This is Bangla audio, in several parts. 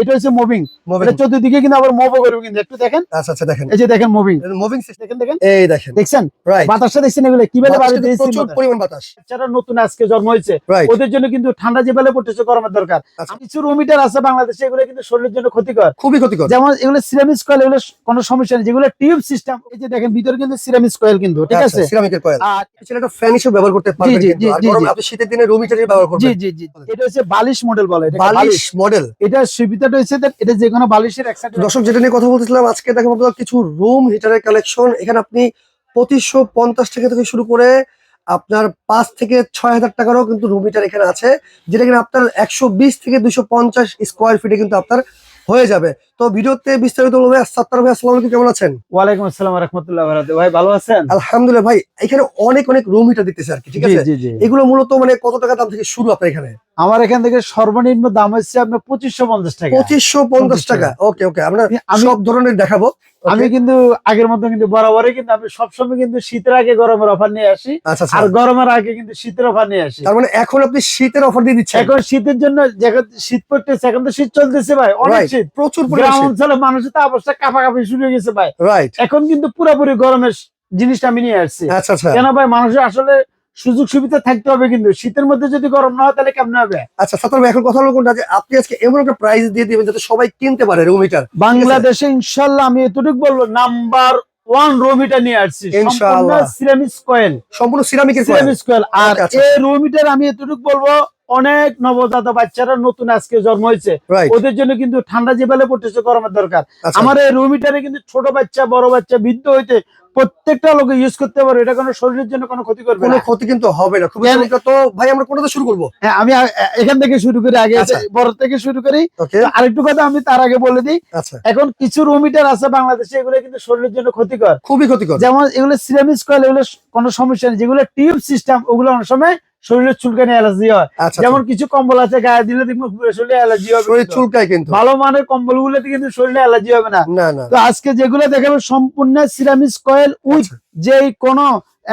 এটা হচ্ছে মুভিং মুভিং এটা চতুর্দিকে কিন্তু আবার মুভও করবে কিন্তু। একটু দেখেন। আচ্ছা আচ্ছা দেখেন। এই যে দেখেন মুভিং মুভিং সিস্টেম দেখেন দেখেন। এই দেখেন। দেখছেন? রাইট বাতাসটা দেখছেন এগুলো? কীভাবে বাড়ি দিয়েছি প্রচুর পরিমাণ বাতাস। বাচ্চারা নতুন আজকে জন্ম হয়েছে। ওদের জন্য কিন্তু ঠান্ডা যে বেলে পড়তেছে গরমের দরকার। আচ্ছা। কিছু রুমিটার আছে বাংলাদেশে এগুলো কিন্তু শরীরের জন্য ক্ষতিকর। খুবই ক্ষতিকর। যেমন এগুলো সিরামিক্স কয়েল এগুলো কোনো সমস্যা নেই। যেগুলো টিউব সিস্টেম এই যে দেখেন ভিতরে কিন্তু সিরামিক্স কয়েল কিন্তু ঠিক আছে? সিরামিকের কয়েল আর একটা ফ্যান হিসেবে ব্যবহার করতে পারবেন জি, কিন্তু। জি, জি, আপনি শীতের দিনে রুম ব্যবহার জি করবেন। জি জি এটা হচ্ছে বালিশ মডেল বলে। এটা বালিশ মডেল এটা সুবিধাটা হচ্ছে that এটা যে কোনো বালিশের এক সাইডে দর্শক, যেটা নিয়ে কথা বলতেছিলাম, আজকে দেখো আপনার কিছু রুম হিটারের কালেকশন এখানে আপনি পঁচিশশো পঞ্চাশ টাকা থেকে শুরু করে আপনার পাঁচ থেকে ছয় হাজার টাকারও কিন্তু রুম হিটার এখানে আছে, যেটা কিনা আপনার একশো বিশ থেকে দুশো পঞ্চাশ স্কোয়ার ফিটে কিন্তু আপনার হয়ে যাবে। তো ভিডিওতে বিস্তারিত বলবে সাত্তার ভাই আসসালাম আলাইকুম কেমন আছেন? ওয়ালাইকুম আসসালাম রহমতুল্লাহ ভাই ভালো আছেন? আলহামদুলিল্লাহ ভাই এখানে অনেক অনেক রুম হিটার দিতেছে আর কি ঠিক আছে? এগুলো মূলত মানে কত টাকা দাম থেকে শুরু আপনার এখানে? আমার এখান থেকে সর্বনিম্ন দাম হচ্ছে আপনার পঁচিশশো পঞ্চাশ টাকা। পঁচিশশো পঞ্চাশ টাকা ওকে ওকে আমরা আমি সব ধরনের দেখাবো আমি কিন্তু আগের মতো কিন্তু বরাবরই কিন্তু আমি সবসময় কিন্তু শীতের আগে গরমের অফার নিয়ে আসি আচ্ছা আচ্ছা। আর গরমের আগে কিন্তু শীতের অফার নিয়ে আসি। তার মানে এখন আপনি শীতের অফার দিয়ে দিচ্ছেন? এখন শীতের জন্য যেখানে শীত পড়তেছে এখন তো শীত চলতেছে ভাই অনেক. শীত প্রচুর গ্রাম মানুষের কাঁপাকাঁপি শুরু হয়ে গেছে ভাই। রাইট এখন কিন্তু পুরোপুরি গরমের জিনিসটা আমি নিয়ে আসছি। আচ্ছা আচ্ছা। কেন ভাই মানুষের আসলে সুযোগ সুবিধা থাকতে হবে কিন্তু। শীতের মধ্যে যদি গরম না হয় তাহলে কেমন হবে? আচ্ছা সাতার এখন কথা হলো কোনটা? যে আপনি আজকে এমন একটা প্রাইস দিয়ে দিবেন যাতে সবাই কিনতে পারে রুম হিটার বাংলাদেশে ইনশাল্লাহ আমি এতটুকু বলব নাম্বার ওয়ান রুমিটা নিয়ে আসছি। ইনশাআল্লাহ। সিরামিক্স কয়েল সম্পূর্ণ সিরামিক কয়েল আর আচ্ছা। এই রুমিটার আমি এতটুকু বলব অনেক নবজাত বাচ্চারা নতুন আজকে জন্ম হয়েছে। ওদের জন্য কিন্তু ঠান্ডা যে বেলে পড়তেছে গরমের দরকার। আচ্ছা। আমার এই রুমিটারে কিন্তু ছোট বাচ্চা বড় বাচ্চা বৃদ্ধ হইতে প্রত্যেকটা লোকে ইউজ করতে পারে এটা কোনো শরীরের জন্য কোনো ক্ষতি করবে কোনো ক্ষতি কিন্তু হবে না। খুবই তো। ভাই আমরা কোনটা শুরু করব? হ্যাঁ, আমি এখান থেকে শুরু করি আগে আচ্ছা। বড় থেকে শুরু করি। আরেকটু কথা আমি তার আগে বলে দিই। আচ্ছা। এখন কিছু রুমিটার আছে বাংলাদেশে এগুলো কিন্তু শরীরের জন্য ক্ষতিকর। খুবই ক্ষতিকর। যেমন এগুলো সিরামিক্স কয়েল এগুলো কোনো সমস্যা নেই। যেগুলো টিউব সিস্টেম ওগুলো অনেক সময় শরীরের চুলকানি অ্যালার্জি হয়। আচ্ছা যেমন কিছু কম্বল আছে গায়ে দিলে দেখব শরীরে অ্যালার্জি হবে শরীর। চুলকায় কিন্তু। ভালো মানের কম্বল গুলোতে কিন্তু শরীরে অ্যালার্জি হবে না। তো আজকে যেগুলো দেখাবো সম্পূর্ণ সিরামিস কয়েল উইথ যে যেই কোনো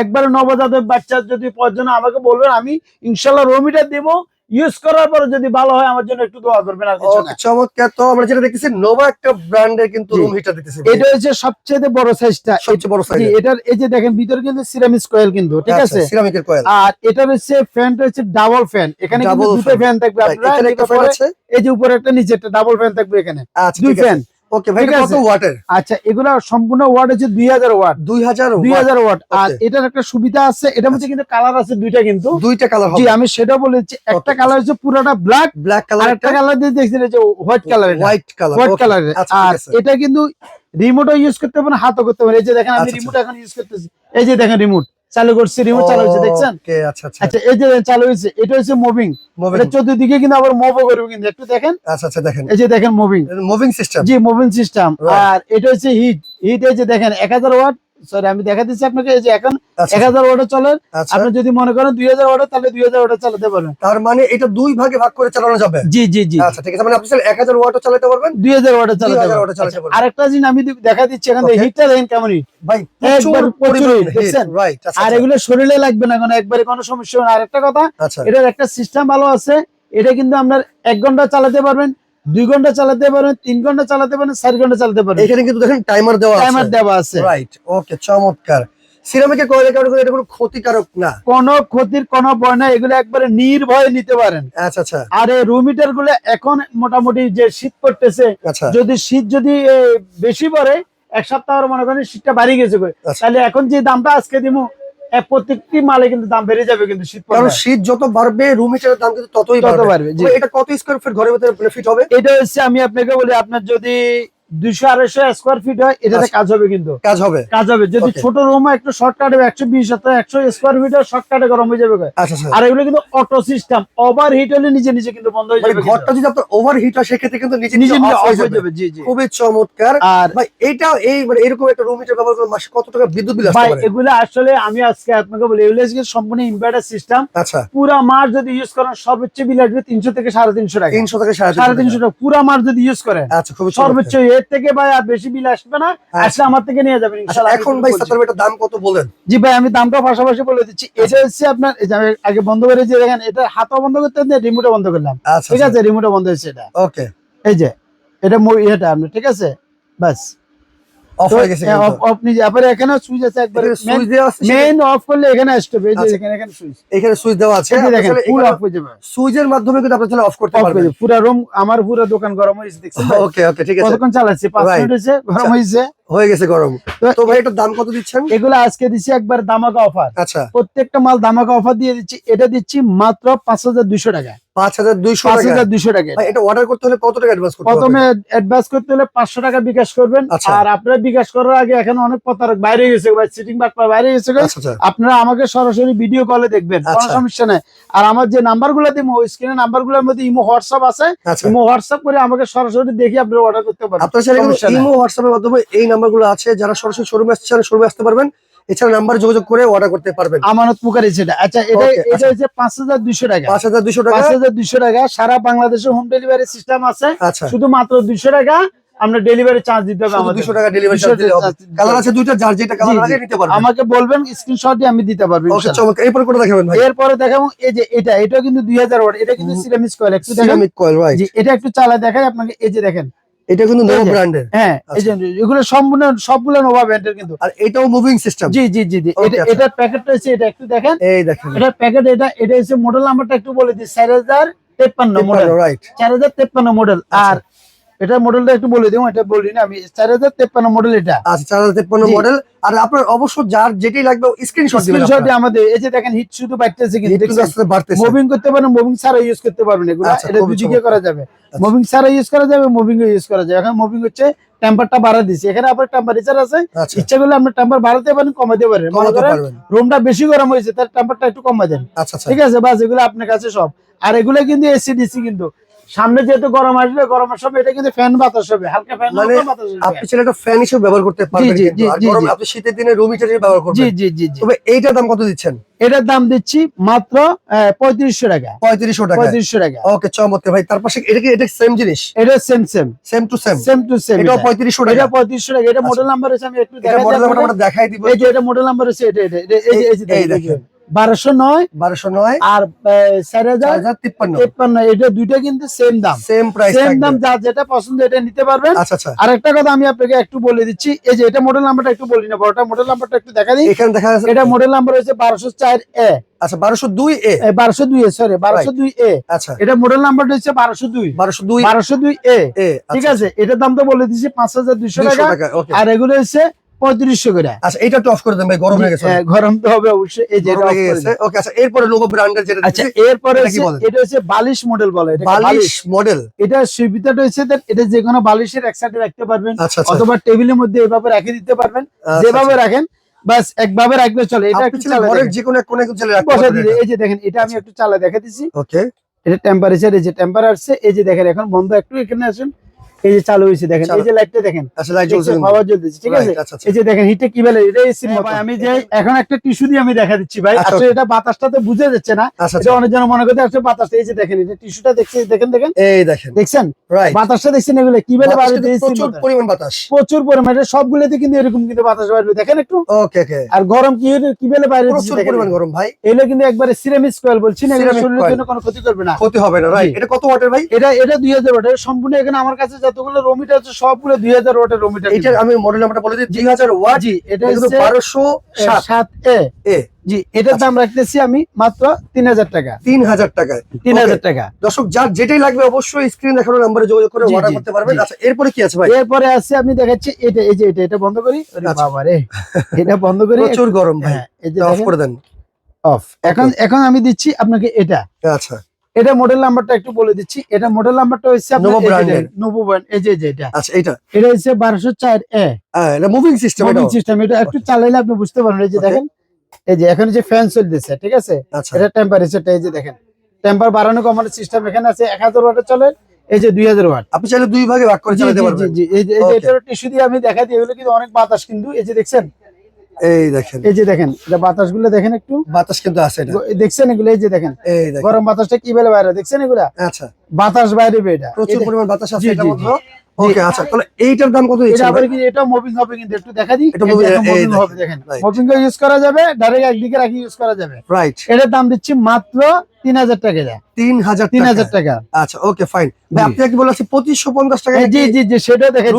একবার নবজাতক বাচ্চার যদি প্রয়োজন আমাকে বলবেন আমি ইনশাল্লাহ রোমিটা দেবো। ইউজ করার পরে যদি ভালো হয় আমার জন্য একটু দোয়া করবেন আর কিছু না। চমৎকার। তো আমরা যেটা দেখতেছি নোভা একটা ব্র্যান্ডের কিন্তু রুম হিটার দেখতেছি। এটা হচ্ছে সবচেয়ে বড় সাইজটা সবচেয়ে বড় সাইজ এটার এই যে দেখেন ভিতরে কিন্তু সিরামিক কয়েল কিন্তু ঠিক আছে? সিরামিকের কয়েল আর এটা হচ্ছে ফ্যানটা হচ্ছে ডাবল ফ্যান এখানে কিন্তু দুটো ফ্যান থাকবে। আপনারা এই যে উপরে একটা নিচে একটা ডাবল ফ্যান থাকবে এখানে। আচ্ছা দুই ফ্যান ওকে ভাই কত ওয়াটের? আচ্ছা এগুলা সম্পূর্ণ ওয়াট হচ্ছে দুই হাজার ওয়াট। দুই হাজার দুই হাজার ওয়াট। আর এটার একটা সুবিধা আছে এটার মধ্যে কিন্তু কালার আছে দুইটা কিন্তু। দুইটা কালার জি আমি সেটা বলেছি একটা কালার হচ্ছে পুরোটা ব্ল্যাক ব্ল্যাক আর কালার একটা। কালার দিয়ে দেখছেন যে white colour white colour white colour আচ্ছা, আর এটা কিন্তু রিমোটও ইউজ করতে পারেন হাতও করতে পারেন এই যে দেখেন আমি আচ্ছা, রিমোট এখন ইউজ করতেছি। এই যে দেখেন রিমোট চালু করছি রিমোট চালু হয়েছে দেখছেন? আচ্ছা আচ্ছা। আচ্ছা এই যে চালু হয়েছে এটা হচ্ছে মুভিং মুভিং এটা চতুর্দিকে কিন্তু আবার মুভও করবে কিন্তু একটু দেখেন। আচ্ছা আচ্ছা দেখেন। এই যে দেখেন মুভিং মুভিং সিস্টেম জি মুভিং সিস্টেম আর এটা হচ্ছে হিট হিট এই যে দেখেন এক হাজার ওয়াট সরি আমি দেখা দিচ্ছি আপনাকে এই যে এখন আচ্ছা। এক হাজার আচ্ছা। আপনি যদি মনে করেন দুই হাজার তাহলে দুই হাজার চালাতে পারবেন। তার মানে এটা দুই ভাগে ভাগ করে চালানো যাবে? জি জি জি। আচ্ছা ঠিক আছে। মানে আপনি এক হাজার ওয়াটও চালাতে পারবেন? দুই হাজার ওয়াটে চালাতে পারবেন। watt এ চালাতে পারবেন। আরেকটা জিনিস আমি দেখা দিচ্ছি এখান থেকে। হিটটা দেখেন কেমন ভাই আর এগুলো শরীরে লাগবে না কোনো একবারে কোনো সমস্যা হবে না। আরেকটা কথা এটার একটা সিস্টেম ভালো আছে। এটা কিন্তু আপনার এক ঘণ্টা চালাতে পারবেন। দুই ঘণ্টা চালাতে পারবেন তিন ঘণ্টা চালাতে পারেন চার ঘণ্টা চালাতে পারবেন এখানে কিন্তু দেখেন টাইমার দেওয়া টাইমার দেওয়া আছে। রাইট ওকে চমৎকার। সিরামিকের কয়েলের কারণে এটা কোনো ক্ষতিকারক না। কোনো ক্ষতির কোনো ভয় এগুলো একবারে নির্ভয়ে নিতে পারেন। আচ্ছা আচ্ছা। আর এই রুম হিটারগুলো এখন মোটামুটি যে শীত পড়তেছে আচ্ছা। যদি শীত যদি বেশি পড়ে এক সপ্তাহ মনে করেন শীতটা বাড়ি গেছে। আচ্ছা। তাহলে এখন যে দামটা আজকে দিব প্রত্যেকটি মালে কিন্তু দাম বেড়ে যাবে কিন্তু শীত কারণ শীত যত বাড়বে রুম হিটারের দাম কিন্তু ততই তত বাড়বে। বাড়বে এটা কত স্কোয়ার ফিট ঘরের ভিতরে ফিট হবে? এটা হচ্ছে আমি আপনাকে বলি আপনার যদি দুইশো আড়াইশো স্কোয়ার ফিট হয় এটাতে আচ্ছা। কাজ হবে কিন্তু। কাজ হবে। কাজ হবে। যদি ছোট রুম একটু শর্টকাটে একশো বিশ একশো স্কোয়ার ফিট শর্টকাটে গরম হয়ে যাবে। আচ্ছা আচ্ছা। আর এগুলো কিন্তু অটো সিস্টেম ওভার হিট হলে নিজে নিজে কিন্তু বন্ধ হয়ে মানে যাবে ঘরটা যদি আপনার ওভার হিট হয় সেক্ষেত্রে কিন্তু নিজে নিজে অফ হয়ে হয়ে যাবে। জি জি। খুবই চমৎকার। আর ভাই এটা এই মানে এরকম একটা রুম হিটার ব্যবহার করে মাসে কত টাকা বিদ্যুৎ বিল ভাই এগুলো আসলে আমি আজকে আপনাকে বলি এগুলো সম্পূর্ণ ইনভার্টার সিস্টেম আচ্ছা। পুরা মাস যদি ইউজ করেন সর্বোচ্চ বিল আসবে তিনশো থেকে সাড়ে তিনশো টাকা। তিনশো থেকে সাড়ে তিনশো টাকা। পুরা মাস যদি ইউজ করেন আচ্ছা খুবই সর্বোচ্চ। এর থেকে ভাই আর বেশি বিল আসবে না আচ্ছা। আসলে আমার থেকে নিয়ে যাবেন আচ্ছা এখন ভাই। সাতার দাম কত বলেন? জি ভাই আমি দামটা পাশাপাশি বলে দিচ্ছি। এটা হচ্ছে আপনার আগে বন্ধ করে যে দেখেন এটা হাতও বন্ধ করতে রিমোটও বন্ধ করলাম। আচ্ছা ঠিক আছে রিমোটও বন্ধ হয়েছে এটা। ওকে এই যে এটা ইয়েটা এটা আপনি ঠিক আছে? বাস। অফ হয়ে গেছে আপনি অফ এখানে সুইচ আছে একবার সুইচ দেওয়া আছে মেইন অফ করলে এখানে আসতে হবে এই যে আচ্ছা। এখানে এখানে সুইচ এখানে সুইচ দেওয়া আছে। দেখেন ফুল অফ হয়ে যাবে। সুইচের মাধ্যমে কিন্তু আপনি তাহলে অফ করতে পারবেন। পুরো পুরা রুম আমার পুরো দোকান গরম হয়েছে দেখছেন ওকে ওকে ঠিক আছে। কতক্ষণ চালাচ্ছি? 5 মিনিট হয়েছে গরম আচ্ছা। হয়েছে। হয়ে গেছে গরম। তো ভাই এটার দাম কত দিচ্ছেন? এগুলো আজকে দিচ্ছি একবার দামাকা অফার। আচ্ছা। প্রত্যেকটা মাল দামাকা অফার দিয়ে দিচ্ছি। এটা দিচ্ছি মাত্র পাঁচ হাজার দুইশো টাকা। পাঁচ হাজার দুইশো পাঁচ টাকা হাজার দুইশো টাকা এটা। অর্ডার করতে হলে কত টাকা অ্যাডভান্স করতে প্রথমে অ্যাডভান্স করতে হলে পাঁচশো টাকা বিকাশ করবেন। আচ্ছা। আর আপনারা বিকাশ করার আগে এখন অনেক প্রতারক বাইরে গেছে সিটিং বাইরে। আচ্ছা আচ্ছা। আপনারা আমাকে সরাসরি ভিডিও কলে দেখবেন কোনো। সমস্যা নাই। আর আমার যে নাম্বারগুলো দিব স্ক্রিনে নাম্বারগুলোর মধ্যে ইমো হোয়াটসঅ্যাপ আছে। ইমো হোয়াটসঅ্যাপ করে আমাকে সরাসরি দেখে আপনারা অর্ডার করতে পারেন আপনার। ইমো হোয়াটসঅ্যাপের মাধ্যমে এই নাম্বারগুলো আছে যারা সরাসরি শোরুমে আসতে চান শোরুমে আসতে পারবেন। এছাড়া নাম্বার যোগাযোগ করে অর্ডার করতে পারবেন। আমানত পুকারি সেটা আচ্ছা এটা এটা হচ্ছে পাঁচ হাজার দুইশো টাকা। পাঁচ হাজার দুইশো টাকা। পাঁচ হাজার দুইশো টাকা সারা বাংলাদেশে হোম ডেলিভারি সিস্টেম আছে। আচ্ছা। শুধু মাত্র দুইশো টাকা আমরা ডেলিভারি চার্জ দিতে হবে আমাদের। দুশো টাকা ডেলিভারি চার্জ দিলে হবে। কালার আছে দুইটা যার যেটা কালার লাগে নিতে পারবেন। আমাকে বলবেন স্ক্রিনশটই আমি দিতে পারব ওকে। চমৎকার। এরপর করে দেখাবেন ভাই? এরপরে দেখাবো এই যে এটা এটা কিন্তু দুই হাজার ওয়াট এটা কিন্তু। সিরামিক কয়েল একটু দেখেন। সিরামিক কয়েল রাইট জি এটা একটু চালা দেখাই আপনাকে এই যে দেখেন। এটা কিন্তু নোভো ব্র্যান্ডের হ্যাঁ যে এগুলো সম্পূর্ণ সবগুলো নোভা ব্র্যান্ডের কিন্তু। আর এটাও মুভিং সিস্টেম জি জি জি এটা আচ্ছা। এটার প্যাকেটটা হচ্ছে এটা একটু দেখেন। এই দেখেন। এটার প্যাকেট এটা এটা হচ্ছে মডেল নাম্বারটা একটু বলে দিই চার হাজার তেপ্পান্ন মডেল রাইট চার হাজার তেপ্পান্ন মডেল আচ্ছা। আর এটার মডেলটা একটু বলে দিই এটা বলি না আমি চার হাজার তেপ্পান্ন মডেল এটা। আচ্ছা চার হাজার তেপ্পান্ন জি। মডেল আর আপনার অবশ্য যার যেটাই লাগবে স্ক্রিনশট দিবেন স্ক্রিনশটে আমাদের এই যে দেখেন হিট শুধু বাড়তেছে কিন্তু একটু? আস্তে বাড়তেছে মুভিং করতে পারেন মুভিং ছাড়া ইউজ করতে পারবেন এগুলো। আচ্ছা, এটা দুদিকে করা যাবে। আচ্ছা। মুভিং ছাড়া ইউজ করা যাবে মুভিং ইউজ করা যাবে। এখন মুভিং হচ্ছে টেম্পারটা বাড়া দিছি। এখানে আপনার টেম্পারেচার আছে। আচ্ছা। ইচ্ছা করলে আপনি টেম্পার বাড়াতে পারেন কমাতে পারেন। মনে করেন রুমটা বেশি গরম হয়েছে তার টেম্পারটা একটু কমাই দেন। আচ্ছা আচ্ছা। ঠিক আছে বাস এগুলো আপনার কাছে সব। আর এগুলো কিন্তু এসি ডিসি কিন্তু। সামনে যেহেতু গরম আসবে গরমের সময় এটা কিন্তু ফ্যান বাতাস হবে হালকা ফ্যান মানে আপনি চাইলে একটা ফ্যান হিসেবে ব্যবহার করতে পারবেন জি, জি, জি, গরম আপনি শীতের দিনে রুম হিটার ব্যবহার করবেন। জি জি জি তবে এইটার দাম কত দিচ্ছেন? এটার দাম দিচ্ছি মাত্র পঁয়ত্রিশশো টাকা। পঁয়ত্রিশশো টাকা। পঁয়ত্রিশশো টাকা। ওকে চমৎকার ভাই। তার পাশে এটা কি এটা সেম জিনিস? এটা same same same to same same to same এটাও পঁয়ত্রিশশো টাকা। এটা পঁয়ত্রিশশো টাকা। এটা আচ্ছা। মডেল নাম্বার আছে আমি একটু এটা দেখাই দিব। এই যে এটা মডেল নাম্বার আছে এটা এটা এটা- এই যে এই যে দেখেন। বারোশো নয় বারোশো নয় আর চার হাজার তিপ্পান্ন। এটা দুইটা কিন্তু সেম দাম। সেম প্রাইস সেম দাম যার যেটা পছন্দ এটা নিতে পারবেন। আচ্ছা আচ্ছা। আর একটা কথা আমি আপনাকে একটু বলে দিচ্ছি এই যে এটা মডেল নাম্বারটা একটু বলি না বড়টা মডেল নাম্বারটা একটু দেখা দিই। এখানে দেখা যাচ্ছে এটা মডেল নাম্বার হচ্ছে বারোশো চার এ আচ্ছা বারোশো দুই এ বারোশো দুই এ সরি বারোশো দুই এ আচ্ছা। এটা মডেল নাম্বারটা হচ্ছে বারোশো দুই। বারোশো দুই বারোশো দুই এ ঠিক আছে? এটার দাম তো বলে দিচ্ছি পাঁচ হাজার দুইশো টাকা। আর এগুলো হচ্ছে পঁয়ত্রিশশো করে। আচ্ছা এটা একটু অফ করে দেন ভাই গরম হয়ে গেছে। হ্যাঁ, গরম তো হবে অবশ্যই। এই যে এটা ওকে আচ্ছা এরপরে লোগো ব্র্যান্ডের যেটা আচ্ছা এরপরে এটা হচ্ছে-? এটা বালিশ মডেল বলে এটাকে বালিশ মডেল এটা সুবিধাটা হচ্ছে that এটা যে কোনো বালিশের এক সাইডে রাখতে পারবেন আচ্ছা আচ্ছা। অথবা টেবিলের মধ্যে এভাবে রেখে দিতে পারবেন আচ্ছা, যেভাবে। রাখেন বাস একভাবে রাখলে চলে এটা একটু চালা দেখেন। যে কোনো কোণে চলে রাখতে পারবেন দিলে এই যে দেখেন এটা আমি একটু চালা দেখা দিচ্ছি ওকে। এটা টেম্পারেচার এই যে টেম্পার আসছে এই যে দেখেন এখন বন্ধ একটু এখানে আসেন। এই যে চালু হয়েছে দেখেন এই যে লাইটটা দেখেন আচ্ছা। পাওয়ার জ্বলতেছে ঠিক আছে? আচ্ছা আচ্ছা। এই যে দেখেন হিটে কি বেলে? এটা আমি যে এখন একটা টিস্যু দিয়ে আমি দেখা দিচ্ছি ভাই। আচ্ছা, আসলে এটা বাতাসটা তো বুঝে যাচ্ছে না। আচ্ছা এটা আচ্ছা অনেক জন মনে করতে আসলে বাতাসটা এই যে দেখেন এটা টিস্যুটা দেখছি দেখেন দেখেন। এই দেখেন। দেখছেন? বাতাসটা দেখছেন এগুলো? কি বেলে প্রচুর পরিমাণ বাতাস। প্রচুর পরিমাণে সবগুলোতে কিন্তু এরকম কিন্তু বাতাস বাইরে দেখেন একটু। ওকে ওকে আর গরম কি কি বেলে বাইরে প্রচুর পরিমাণ গরম ভাই। এগুলো কিন্তু একবারে সিরামিক কয়েল বলছি না শরীরের জন্য কোনো ক্ষতি করবে না। ক্ষতি হবে না রাইট এটা কত ওয়াটের ভাই? এটা এটা দুই হাজার ওয়াটের সম্পূর্ণ এখানে আমার কাছে যতগুলো রোমিটার আছে সবগুলো দুই হাজার ওয়াটের এটা আমি মডেল নাম্বারটা বলে দিই দুই হাজার ওয়াট জি এটা এটা হচ্ছে বারোশো সাত। এ। এ। জি এটার দাম রাখতেছি আমি মাত্র তিন হাজার টাকা। তিন হাজার টাকায়। তিন হাজার টাকা। দর্শক যার যেটাই লাগবে অবশ্যই স্ক্রিন দেখানো নাম্বারে যোগাযোগ করে অর্ডার করতে পারবেন। আচ্ছা এরপরে কি আছে ভাই? এরপরে আছে আমি দেখাচ্ছি এটা এই যে এটা এটা বন্ধ করি। আচ্ছা। বাবা রে এটা বন্ধ করি। প্রচুর গরম ভাই। হ্যাঁ এই যে অফ করে দেন। অফ এখন এখন আমি দিচ্ছি আপনাকে এটা। আচ্ছা। এটা মডেল নাম্বারটা একটু বলে দিচ্ছি। এটা মডেল নাম্বারটা হচ্ছে এই যে এটা। আচ্ছা এটা এটা হচ্ছে বারোশো চার এ হ্যাঁ, এটা মুভিং সিস্টেম এটা মুভিং সিস্টেম এটা একটু চালাইলে আপনি বুঝতে পারবেন এই যে দেখেন। এই যে এখন যে ফ্যান চলতেছে ঠিক আছে? আচ্ছা। এটা টেম্পারেচারটা এই যে দেখেন। টেম্পার বাড়ানো কমানোর সিস্টেম এখানে আছে এক হাজার ওয়াটে চলে এই যে দুই হাজার ওয়াট আপনি চাইলে দুই ভাগে ভাগ করে চালাতে জি জি জি। এই যে. এটার টিস্যু দিয়ে আমি দেখা দিই এগুলো কিন্তু অনেক বাতাস কিন্তু এই যে দেখছেন? এই দেখেন। এই যে দেখেন এটা বাতাসগুলো দেখেন একটু। বাতাস কিন্তু আছে এটা। দেখছেন এগুলো? এই যে দেখেন। এই গরম বাতাসটা কি বেলে বাইরে? দেখছেন এগুলা? আচ্ছা। বাতাস বাইরে বেটা প্রচুর পরিমাণ বাতাস আছে ওকে আচ্ছা তাহলে এইটার দাম কত এটা আবার কি এটা মুভিং হবে কিন্তু একটু দেখা দিই। এটা মুভিং হবে দেখেন. মুভিং ইউজ করা যাবে ডাইরেক্ট একদিকে রাখি ইউজ করা যাবে। রাইট এটার দাম দিচ্ছি মাত্র তিন হাজার টাকা যা। তিন হাজার তিন টাকা। হাজার টাকা। আচ্ছা ওকে ফাইন ভাই আপনি কি বলেছেন পঁচিশশো পঞ্চাশ টাকা জি জি জি সেটা দেখে?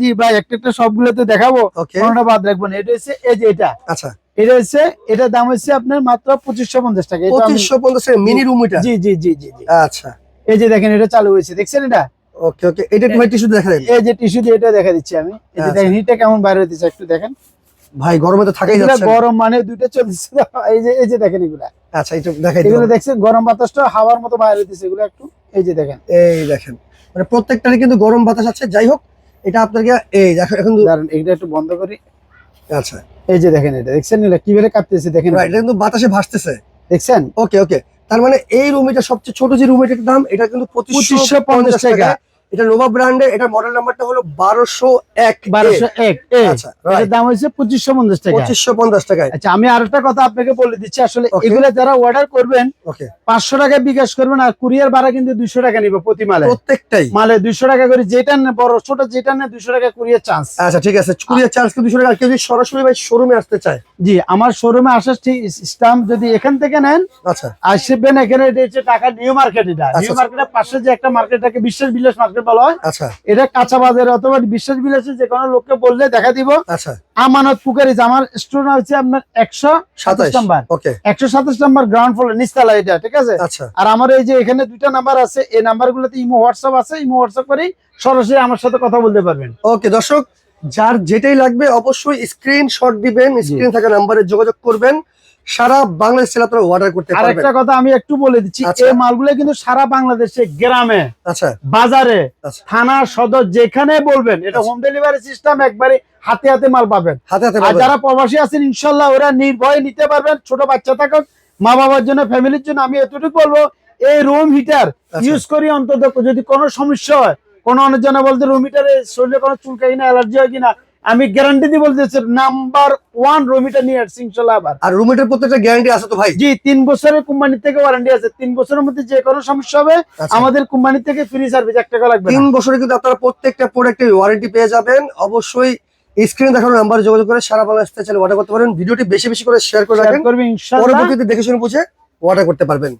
জি ভাই একটা একটা সবগুলোতে দেখাবো। কোনটা বাদ রাখব না। এটা হচ্ছে এই যে এটা। আচ্ছা। এটা হচ্ছে এটার দাম হচ্ছে আপনার মাত্র পঁচিশশো পঞ্চাশ টাকা। পঁচিশশো পঞ্চাশ মিনি রুম এটা? জি জি জি জি জি। আচ্ছা। এই যে দেখেন এটা চালু হয়েছে। দেখছেন এটা? ওকে ওকে এটা ভাই টিস্যু দেখা দেন এই যে টিস্যু দিয়ে এটা দেখা দিচ্ছি আমি। এই যে আচ্ছা। দেখেন হিটটা কেমন বাইরে হতেছে একটু দেখেন। ভাই গরমে তো থাকাই যাচ্ছে গরম মানে দুইটা চলতেছে। এই যে এই যে দেখেন এগুলা। আচ্ছা এটা দেখাই এগুলো দেখছেন গরম বাতাসটা হাওয়ার মতো বাইরে হতেছে এগুলো একটু। এই যে দেখেন। এই দেখেন। মানে প্রত্যেকটারই কিন্তু গরম বাতাস আছে। যাই হোক এটা আপনাকে এই দেখো এখন দাঁড়ান এটা একটু বন্ধ করি। আচ্ছা। এই যে দেখেন এটা দেখছেন এটা কীভাবে কাঁপতেছে দেখেন। এটা কিন্তু বাতাসে ভাসতেছে। দেখছেন? ওকে ওকে। তার মানে এই রুম এটা সবচেয়ে ছোট যে রুম এটার দাম এটা কিন্তু পঁচিশশো 2550 পঞ্চাশ টাকা। এটা নোভা ব্র্যান্ডের এটার মডেল নাম্বারটা হলো বারোশো এক বারোশো এক আচ্ছা দাম হচ্ছে পঁচিশশো পঞ্চাশ টাকা। পঁচিশশো পঞ্চাশ টাকায়। আচ্ছা আমি আরেকটা কথা আপনাকে বলে দিচ্ছি। আসলে এগুলো যারা অর্ডার করবেন পাঁচশো টাকা বিকাশ করবেন আর কুরিয়ার ভাড়া কিন্তু দুইশো টাকা নিবে প্রতি মালে। প্রত্যেকটাই। মালে দুইশো টাকা করে যেটা বড় ছোট যেটা নেয় দুইশো টাকা কুরিয়ার চান্স। আচ্ছা ঠিক আছে। কুরিয়ার কিন্তু দুশো টাকা? কেউ যদি সরাসরি ভাই শোরুমে আসতে চায়? জি আমার শোরুমে আসার স্টাম্প যদি এখান থেকে নেন আচ্ছা। আসবেন এখানে এটা টাকা নিউ মার্কেট এটা। আচ্ছা, নিউ আচ্ছা। মার্কেটের পাশে যে একটা মার্কেট মার্কেটটাকে বিশ্বাস বিলাস মার্কেট বলা হয়। আচ্ছা। এটা কাঁচা বাজারে অথবা বিশ্বাস বিলাসে যে কোনো লোককে বললে দেখা দিব। আচ্ছা। আমানত পুকারিজ আমার স্টোর হচ্ছে আপনার একশো সাতাশ নাম্বার। একশো সাতাশ নাম্বার গ্রাউন্ড ফ্লোর নিচতলা এটা ঠিক আছে? আচ্ছা। আর আমার এই যে এখানে দুইটা নাম্বার আছে এই নাম্বার গুলোতে ইমো হোয়াটসঅ্যাপ আছে ইমো হোয়াটসঅ্যাপ করেই সরাসরি আমার সাথে কথা বলতে পারবেন। ওকে দর্শক যার যেটাই লাগবে অবশ্যই স্ক্রিনশট দিবেন স্ক্রিন থাকা নাম্বারে যোগাযোগ করবেন। সারা বাংলাদেশে আপনারা অর্ডার করতে পারবেন একটা কথা আমি একটু বলে দিচ্ছি আচ্ছা। এই মালগুলো কিন্তু সারা বাংলাদেশে গ্রামে আচ্ছা বাজারে আচ্ছা। থানা সদর যেখানে বলবেন এটা। হোম ডেলিভারি সিস্টেম একবারে হাতে হাতে মাল পাবেন হাতে হাতে আর যারা প্রবাসী আছেন ইনশাল্লাহ ওরা নির্ভয়ে নিতে পারবেন ছোট বাচ্চা থাকুক মা বাবার জন্য ফ্যামিলির জন্য আমি এতটুকু বলব এই রুম হিটার। ইউজ করি অন্তত যদি কোনো সমস্যা হয় কোনো অনেকজনে বলতে রুম হিটারে শরীরে কোনো চুলকাই না অ্যালার্জি হয় কিনা আমি গ্যারান্টি দিয়ে বলতেছি নাম্বার ওয়ান রুম হিটার নিয়ে আসছি ইনশাল্লাহ আবার। আর রুমের প্রত্যেকটা গ্যারান্টি আছে তো ভাই? জি তিন বছরের কোম্পানি থেকে ওয়ারেন্টি আছে। তিন বছরের মধ্যে যে কোনো সমস্যা হবে আচ্ছা। আমাদের কোম্পানি থেকে ফ্রি সার্ভিস এক টাকা লাগবে তিন বছরে কিন্তু আপনারা প্রত্যেকটা প্রোডাক্টের ওয়ারেন্টি পেয়ে যাবেন। অবশ্যই স্ক্রিনে দেখানো নাম্বারে যোগাযোগ করে সারা বাংলাদেশ থেকে অর্ডার করতে পারেন। ভিডিওটি বেশি বেশি করে শেয়ার করে ইনশাল্লাহ। পরবর্তীতে দেখে শুনে বুঝে অর্ডার করতে পারবেন।